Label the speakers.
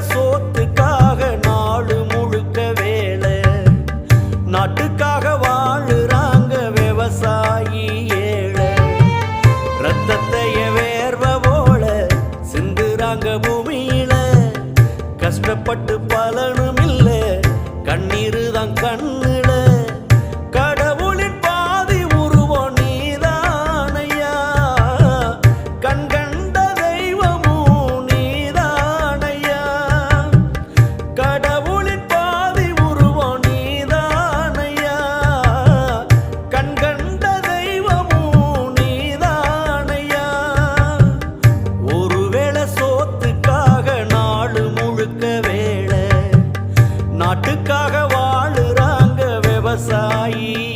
Speaker 1: சோத்துக்காக நாடு முழுக்க வேலை. நாட்டுக்காக வாழுறாங்க விவசாயி ஏழை. ரத்தத்தைய வேர்வ போல சிந்துறாங்க பூமியில. கஷ்டப்பட்டு பலனும் இல்லை. எதற்காக வாழுறாங்க விவசாயி.